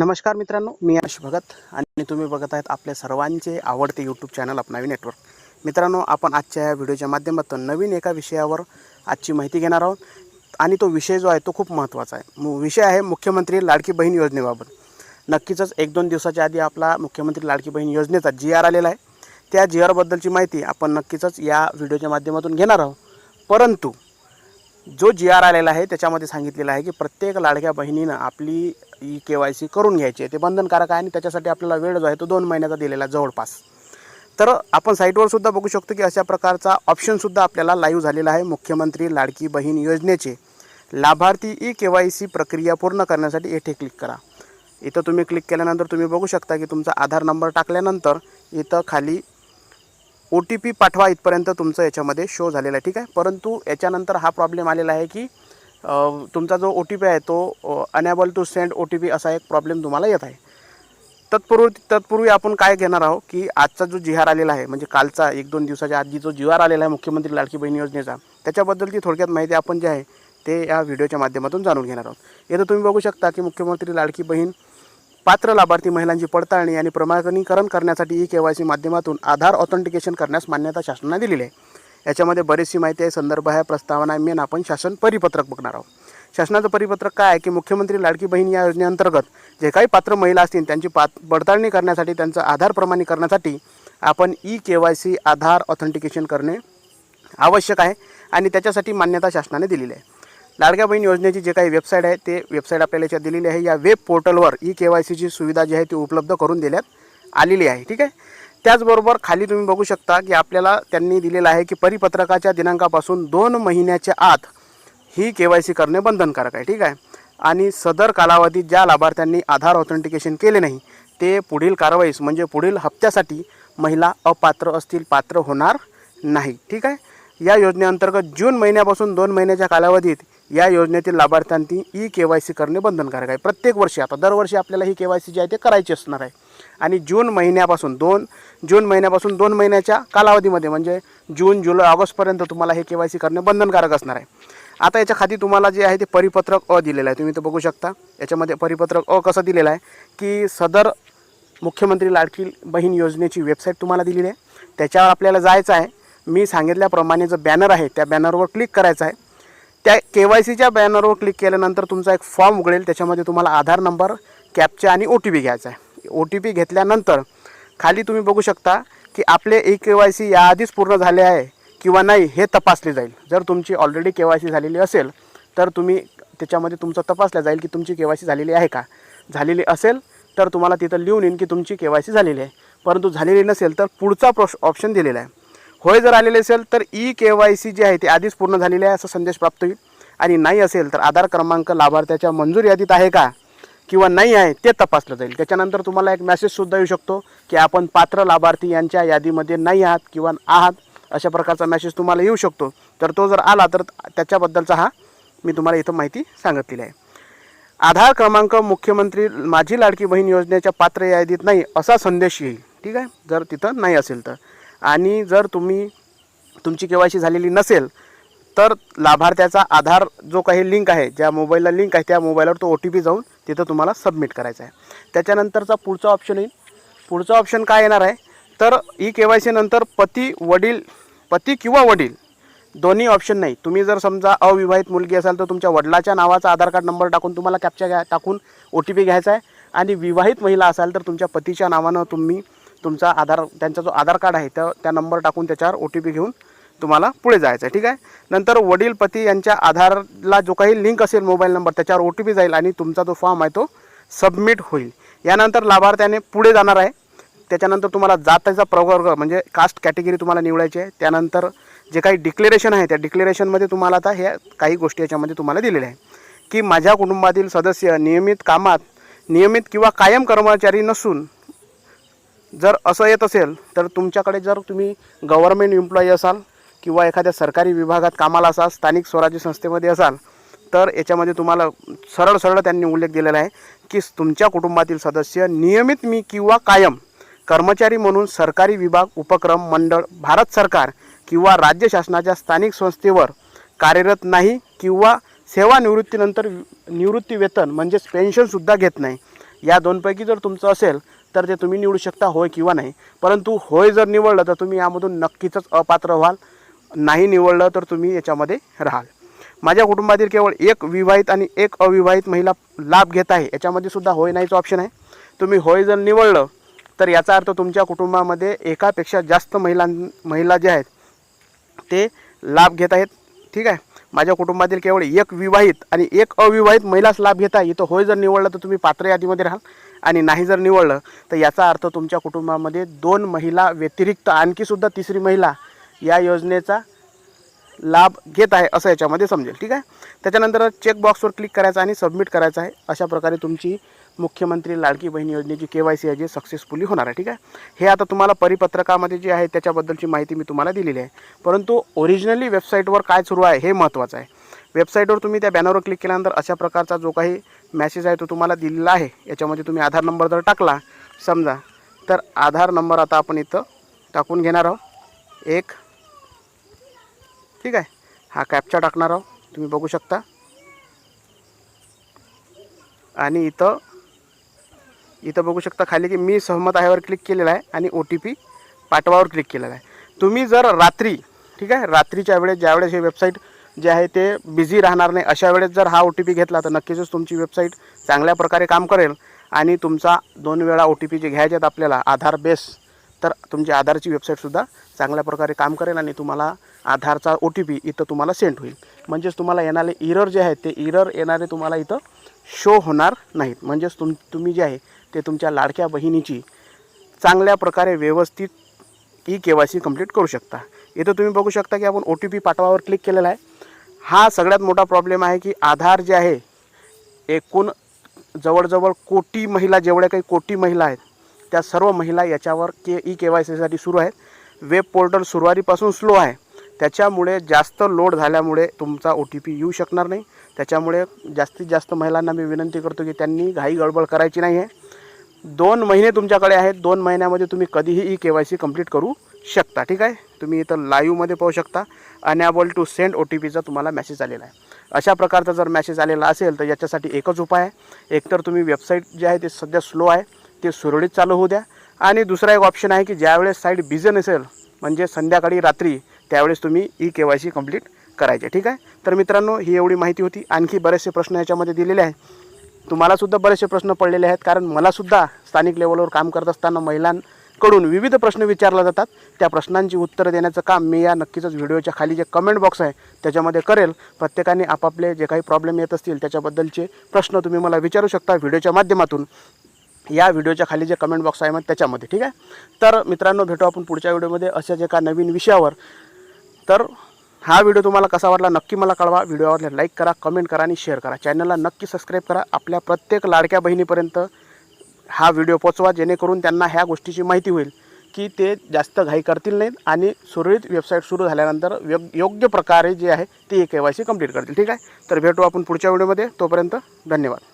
नमस्कार मित्रांनो मी यश भगत आणि तुम्ही बघत आहेत आपल्या सर्वांचे आवडते यूट्यूब चॅनल अपनावी नेटवर्क मित्रांनो आपण आजच्या या व्हिडिओच्या माध्यमातून नवीन एका विषयावर आजची माहिती घेणार आहोत आणि तो विषय जो आहे तो खूप महत्त्वाचा आहे. मु- विषय आहे मुख्यमंत्री लाडकी बहीण योजनेबाबत. नक्कीच एक दोन दिवसाच्या आधी आपला मुख्यमंत्री लाडकी बहीण योजनेचा जी आर आलेला आहे. त्या जी आरबद्दलची माहिती आपण नक्कीच या व्हिडिओच्या माध्यमातून घेणार आहोत. परंतु जो जी आर आलेला आहे त्याच्यामध्ये सांगितलेलं आहे की प्रत्येक लाडक्या बहिणीनं आपली ई के वाय सी करून घ्यायची आहे. ते बंधनकारक आहे आणि त्याच्यासाठी आपल्याला वेळ जो आहे तो दोन महिन्याचा दिलेला जवळपास. तर आपण साईटवर सुद्धा बघू शकतो की अशा प्रकारचा ऑप्शनसुद्धा आपल्याला लाईव्ह झालेला आहे. मुख्यमंत्री लाडकी बहीण योजनेचे. लाभार्थी ई के वाय सी प्रक्रिया पूर्ण करण्यासाठी येथे क्लिक करा. इथं तुम्ही क्लिक केल्यानंतर तुम्ही बघू शकता की तुमचा आधार नंबर टाकल्यानंतर इथं खाली ओ टी पी पाठवा इथपर्यंत तुमचं याच्यामध्ये शो झालेला आहे ठीक आहे? परंतु याच्यानंतर हा प्रॉब्लेम आलेला आहे की तुमचा जो ओ टी पी आहे तो unable to send O T P असा एक प्रॉब्लेम तुम्हाला येत आहे. तत्पूर्वी तत्पूर्वी आपण काय घेणार आहोत की आजचा जो जिहार आलेला आहे म्हणजे कालचा एक दोन दिवसाच्या आधी जो जिहार आलेला आहे मुख्यमंत्री लाडकी बहीण योजनेचा त्याच्याबद्दलची थोडक्यात माहिती आपण जे आहे ते या व्हिडिओच्या माध्यमातून जाणून घेणार आहोत. येथे तुम्ही बघू शकता की मुख्यमंत्री लाडकी बहीण पात्र लाभार्थी महिलांची पडताळणी आणि प्रमाणीकरण करण्यासाठी ई के वाय सी माध्यमातून आधार ऑथेंटिकेशन करण्यास मान्यता शासनाने दिलेली आहे. याच्यामध्ये बरीचशी माहिती आहे संदर्भ आहे प्रस्तावना आहे. मेन आपण शासन परिपत्रक बघणार आहोत. शासनाचं परिपत्रक काय आहे की मुख्यमंत्री लाडकी बहीण या योजनेअंतर्गत जे काही पात्र महिला असतील त्यांची पात पडताळणी करण्यासाठी त्यांचं आधार प्रमाणीकरणासाठी आपण E K Y C Aadhaar authentication करणे आवश्यक आहे आणि त्याच्यासाठी मान्यता शासनाने दिलेली आहे. लाडक्या बहीण योजनेची जे काही वेबसाईट आहे ते वेबसाईट आपल्याला याच्यात दिलेली आहे. या वेब पोर्टलवर ई के वाय सीची सुविधा जी आहे ती उपलब्ध करून देण्यात आलेली आहे. ठीक आहे? त्याचबरोबर खाली तुम्ही बघू शकता की आपल्याला त्यांनी दिलेलं आहे की परिपत्रकाच्या दिनांकापासून दोन महिन्याच्या आत ही के वाय सी करणे बंधनकारक आहे ठीक आहे? आणि सदर कालावधीत ज्या लाभार्थ्यांनी आधार ऑथेंटिकेशन केले नाही ते पुढील कारवाईस म्हणजे पुढील हप्त्यासाठी महिला अपात्र असतील पात्र होणार नाही ठीक आहे? या योजनेअंतर्गत जून महिन्यापासून दोन महिन्याच्या कालावधीत या योजनेतील लाभार्थ्यांनी ई के वाय सी करणे बंधनकारक आहे. प्रत्येक वर्षी आता दरवर्षी आपल्याला ही के वाय सी जी आहे ते करायची असणार आहे. आणि जून महिन्यापासून दोन जून महिन्यापासून दोन महिन्याच्या कालावधीमध्ये म्हणजे जून जुलै ऑगस्टपर्यंत तुम्हाला हे के वाय सी करणे बंधनकारक असणार आहे. आता याच्या खाली तुम्हाला जे आहे ते परिपत्रक अ दिलेलं आहे. तुम्ही तर बघू शकता. याच्यामध्ये परिपत्रक अ कसं दिलेलं आहे की सदर मुख्यमंत्री लाडकी बहीण योजनेची वेबसाईट तुम्हाला दिलेली आहे. त्याच्यावर आपल्याला जायचं आहे. मी सांगितल्याप्रमाणे जो बॅनर आहे त्या बॅनरवर क्लिक करायचं आहे. त्या के वाय सीच्या बॅनरवर क्लिक केल्यानंतर तुमचा एक फॉर्म उघडेल. त्याच्यामध्ये तुम्हाला आधार नंबर कॅपचा आणि ओ टी पी घ्यायचा आहे. ओ टी पी घेतल्यानंतर खाली तुम्ही बघू शकता की आपले ई के वाय सी याआधीच पूर्ण झाले आहे किंवा नाही हे तपासले जाईल. जर तुमची ऑलरेडी के वाय सी झालेली असेल तर तुम्ही त्याच्यामध्ये तुमचं तपासलं जाईल की तुमची के वाय सी झालेली आहे का? झालेली असेल तर तुम्हाला तिथं लिहून येईन की तुमची के वाय सी झालेली आहे. परंतु झालेली नसेल तर पुढचा प्रोश ऑप्शन दिलेला आहे. होय जर आलेले असेल तर ई के वाय सी जी आहे ती आधीच पूर्ण झालेली आहे असा संदेश प्राप्त होईल. आणि नाही असेल तर आधार क्रमांक लाभार्थ्याच्या मंजूर यादीत आहे का? किंवा नाही आहे ते तपासलं जाईल. त्याच्यानंतर तुम्हाला एक मेसेजसुद्धा येऊ शकतो की आपण पात्र लाभार्थी यांच्या यादीमध्ये नाही आहात किंवा आहात अशा प्रकारचा मेसेज तुम्हाला येऊ शकतो. तर तो जर आला तर त्याच्याबद्दलचा हा मी तुम्हाला इथं माहिती सांगितलेली आहे. आधार क्रमांक मुख्यमंत्री माझी लाडकी बहीण योजनेच्या पात्र यादीत नाही असा संदेश येईल. ठीक आहे? जर तिथं नाही असेल तर. आणि जर तुम्ही तुमची के वाय सी झालेली नसेल तर लाभार्थ्याचा आधार जो काही लिंक आहे ज्या मोबाईलला लिंक आहे त्या मोबाईलवर तो ओ टी पी जाऊन तिथं तुम्हाला सबमिट करायचा आहे. त्याच्यानंतरचा पुढचा ऑप्शन येईल. पुढचा ऑप्शन काय येणार आहे? तर ई के वाय सी नंतर पती वडील पती किंवा वडील दोन्ही ऑप्शन नाही. तुम्ही जर समजा अविवाहित मुलगी असाल तर तुमच्या वडिलाच्या नावाचा आधार कार्ड नंबर टाकून तुम्हाला कॅप्चा घ्या टाकून ओ टी पी घ्यायचा आहे. आणि विवाहित महिला असाल तर तुमच्या पतीच्या नावानं तुम्ही तुमचा आधार त्यांचा जो आधार कार्ड आहे तर त्या नंबर टाकून त्याच्यावर ओ टी पी घेऊन तुम्हाला पुढे जायचं आहे ठीक आहे? नंतर वडील पती यांच्या आधारला जो काही लिंक असेल मोबाईल नंबर त्याच्यावर ओ टी पी जाईल आणि तुमचा जो फॉर्म आहे तो सबमिट होईल. यानंतर लाभार्थ्याने पुढे जाणार आहे. त्याच्यानंतर तुम्हाला जातीचा प्रवर्ग म्हणजे कास्ट कॅटेगरी तुम्हाला निवडायची आहे. त्यानंतर जे काही डिक्लेरेशन आहे त्या डिक्लेरेशनमध्ये तुम्हाला आता ह्या काही गोष्टी याच्यामध्ये तुम्हाला दिलेल्या आहे की माझ्या कुटुंबातील सदस्य नियमित कामात नियमित किंवा कायम कर्मचारी नसून जर असं येत असेल तर तुमच्याकडे जर तुम्ही गव्हर्मेंट एम्प्लॉई असाल किंवा एखाद्या सरकारी विभागात कामाला असाल स्थानिक स्वराज्य संस्थेमध्ये असाल तर याच्यामध्ये तुम्हाला सरळ सरळ त्यांनी उल्लेख दिलेला आहे की तुमच्या कुटुंबातील सदस्य नियमित मी किंवा कायम कर्मचारी म्हणून सरकारी विभाग उपक्रम मंडळ भारत सरकार किंवा राज्य शासनाच्या स्थानिक संस्थेवर कार्यरत नाही किंवा सेवानिवृत्तीनंतर निवृत्ती वेतन म्हणजेच पेन्शनसुद्धा घेत नाही. या दोनपैकी जर तुमचं असेल तर ते तुम्ही निवडू शकता होय किंवा नाही. परंतु होय जर निवडलं तर तुम्ही यामधून नक्कीच अपात्र व्हाल. नाही निवडलं तर तुम्ही याच्यामध्ये राहाल. माझ्या कुटुंबातील केवळ एक विवाहित आणि एक अविवाहित महिला लाभ घेत आहे. याच्यामध्ये सुद्धा होय नाहीचं ऑप्शन आहे. तुम्ही होय जर निवडलं तर याचा अर्थ तुमच्या कुटुंबामध्ये एकापेक्षा जास्त महिलां महिला ज्या आहेत ते लाभ घेत आहेत. ठीक आहे? माझ्या कुटुंबातील केवळ एक विवाहित आणि एक अविवाहित महिलाच लाभ घेत आहे. इथं होय जर निवडलं तर तुम्ही पात्र यादीमध्ये राहाल. आणि नाही जर निवडलं तर याचा अर्थ तुमच्या कुटुंबामध्ये दोन महिला व्यतिरिक्त आणखीसुद्धा तिसरी महिला या योजनेचा लाभ घेत आहे असं याच्यामध्ये समजेल ठीक आहे? त्याच्यानंतर चेकबॉक्सवर क्लिक करायचं आणि सबमिट करायचं आहे. अशा प्रकारे तुमची मुख्यमंत्री लाडकी बहीण योजनेची के वाय सी आहे जी सक्सेसफुली होणार आहे ठीक आहे? हे आता तुम्हाला परिपत्रकामध्ये जे आहे त्याच्याबद्दलची माहिती मी तुम्हाला दिलेली आहे. परंतु ओरिजिनली वेबसाईटवर काय सुरू आहे हे महत्त्वाचं आहे. वेबसाईटवर तुम्ही त्या बॅनरवर क्लिक केल्यानंतर अशा प्रकारचा जो काही मॅसेज आहे तो तुम्हाला दिलेला आहे. याच्यामध्ये तुम्ही आधार नंबर जर टाकला समजा तर आधार नंबर आता आपण इथं टाकून घेणार आहोत. एक ठीक आहे. हा कॅपचा टाकणार आहोत. तुम्ही बघू शकता. आणि इथं इथं बघू शकता खाली की मी सहमत आहेवर क्लिक केलेला आहे आणि ओ टी पी पाठवावर क्लिक केलेला आहे. तुम्ही जर रात्री ठीक आहे रात्रीच्या वेळेस ज्यावेळेस हे वेबसाईट जे आहे ते बिझी राहणार नाही अशा वेळेस जर हा ओ टी पी घेतला तर नक्कीच तुमची वेबसाईट चांगल्या प्रकारे काम करेल आणि तुमचा दोन वेळा ओ टी पी जे घ्यायचे आहेत आपल्याला आधार बेस तर तुमची आधारची वेबसाईटसुद्धा चांगल्या प्रकारे काम करेल आणि तुम्हाला आधारचा ओ टी पी इथं तुम्हाला सेंड होईल. म्हणजेच तुम्हाला येणारे इरर जे आहेत ते इरर येणारे तुम्हाला इथं शो होणार नाहीत. म्हणजेच तुम तुम्ही जे आहे ते तुमच्या लाडक्या बहिणीची चांगल्या प्रकारे व्यवस्थित E K Y C complete करू शकता. इथं तुम्ही बघू शकता की आपण ओ टी पी पाठवावर क्लिक केलेला आहे. हा सगळ्यात मोठा प्रॉब्लेम आहे की आधार जे आहे एकूण जवळजवळ कोटी महिला जेवढ्या काही कोटी महिला आहेत त्या सर्व महिला याच्यावर के ई के वाय सीसाठी सुरू आहेत. वेब पोर्टल सुरुवातीपासून स्लो आहे. त्याच्यामुळे जास्त लोड झाल्यामुळे तुमचा ओ टी पी येऊ शकणार नाही. त्याच्यामुळे जास्तीत जास्त महिलांना मी विनंती करतो की त्यांनी घाई गडबड करायची नाही आहे दोन महिने तुमच्याकडे आहेत. दोन महिन्यामध्ये तुम्ही कधीही E K Y C complete करू शकता. ठीक आहे? तुम्ही इथं लाईव्हमध्ये पाहू शकता. Unable to send O T पीचा तुम्हाला मेसेज आलेला आहे. अशा प्रकारचा जर मेसेज आलेला असेल तर याच्यासाठी एकच उपाय आहे. एकतर तुम्ही वेबसाईट जे आहे ते सध्या स्लो आहे. ते सुरळीत चालू होऊ द्या. आणि दुसरा एक ऑप्शन आहे की ज्यावेळेस साईट बिझी नसेल म्हणजे संध्याकाळी रात्री त्यावेळेस तुम्ही E K Y C complete करायचे. ठीक आहे? तर मित्रांनो ही एवढी माहिती होती. आणखी बरेचसे प्रश्न याच्यामध्ये दिलेले आहेत. तुम्हालासुद्धा बरेचसे प्रश्न पडलेले आहेत कारण मलासुद्धा स्थानिक लेवलवर काम करत असताना महिलांकडून विविध प्रश्न विचारले जातात. त्या प्रश्नांची उत्तरं देण्याचं काम मी या नक्कीच व्हिडिओच्या खाली जे कमेंट बॉक्स आहे त्याच्यामध्ये करेल. प्रत्येकाने आपापले जे काही प्रॉब्लेम येत असतील त्याच्याबद्दलचे प्रश्न तुम्ही मला विचारू शकता. व्हिडिओच्या माध्यमातून. या व्हिडिओच्या खाली जे कमेंट बॉक्स आहे मग त्याच्यामध्ये ठीक आहे? तर मित्रांनो भेटू आपण पुढच्या व्हिडिओमध्ये अशाच एका नवीन विषयावर. तर हा व्हिडिओ तुम्हाला कसा वाटला नक्की मला कळवा. व्हिडिओवर लाईक करा कमेंट करा आणि शेअर करा. चॅनलला नक्की सबस्क्राईब करा. आपल्या प्रत्येक लाडक्या बहिणीपर्यंत हा व्हिडिओ पोचवा जेणेकरून त्यांना ह्या गोष्टीची माहिती होईल की ते जास्त घाई करतील नाहीत आणि सुरळीत वेबसाईट सुरू झाल्यानंतर योग योग्य प्रकारे जे आहे ते के वाय सी कंप्लीट करतील ठीक आहे? तर भेटू आपण पुढच्या व्हिडिओमध्ये. तोपर्यंत धन्यवाद.